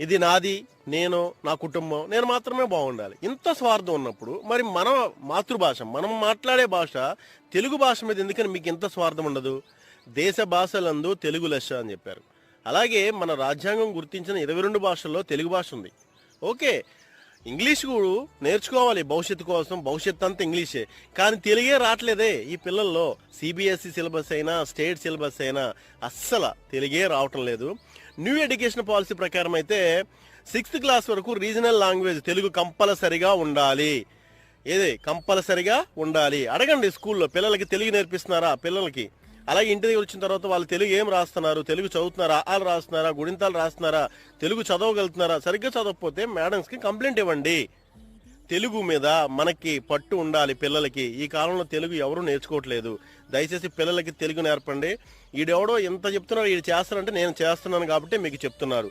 ఇది నాది నేను నా కుటుంబం నేను మాత్రమే బాగుండాలి. ఇంత స్వార్థం ఉన్నప్పుడు మరి మన మాతృభాష మనం మాట్లాడే భాష తెలుగు భాష మీద ఎందుకని మీకు ఇంత స్వార్థం ఉండదు? దేశ భాషలందు తెలుగు లెస్స అని చెప్పారు. అలాగే మన రాజ్యాంగం గుర్తించిన ఇరవై రెండు భాషల్లో తెలుగు భాష ఉంది. ఓకే ఇంగ్లీష్ కూడా నేర్చుకోవాలి భవిష్యత్తు కోసం. భవిష్యత్తు అంతా ఇంగ్లీషే. కానీ తెలుగే రావట్లేదే ఈ పిల్లల్లో. సిబిఎస్ఈ సిలబస్ అయినా స్టేట్ సిలబస్ అయినా అస్సలు తెలుగే రావటం లేదు. న్యూ ఎడ్యుకేషన్ పాలసీ ప్రకారం అయితే సిక్స్త్ క్లాస్ వరకు రీజనల్ లాంగ్వేజ్ తెలుగు కంపల్సరిగా ఉండాలి. ఏదే? కంపల్సరిగా ఉండాలి. అడగండి స్కూల్లో పిల్లలకి తెలుగు నేర్పిస్తున్నారా? పిల్లలకి. అలాగే ఇంటి దగ్గర వచ్చిన తర్వాత వాళ్ళు తెలుగు ఏం రాస్తున్నారు? తెలుగు చదువుతున్నారా? ఆలు రాస్తున్నారా? గుడింతాలు రాస్తున్నారా? తెలుగు చదవగలుగుతున్నారా? సరిగ్గా చదవకపోతే మేడమ్స్కి కంప్లైంట్ ఇవ్వండి. తెలుగు మీద మనకి పట్టు ఉండాలి పిల్లలకి. ఈ కాలంలో తెలుగు ఎవరు నేర్చుకోవట్లేదు. దయచేసి పిల్లలకి తెలుగు నేర్పండి. ఈడెవడో ఎంత చెప్తున్నారు ఈడు చేస్తారంటే నేను చేస్తున్నాను కాబట్టి మీకు చెప్తున్నారు.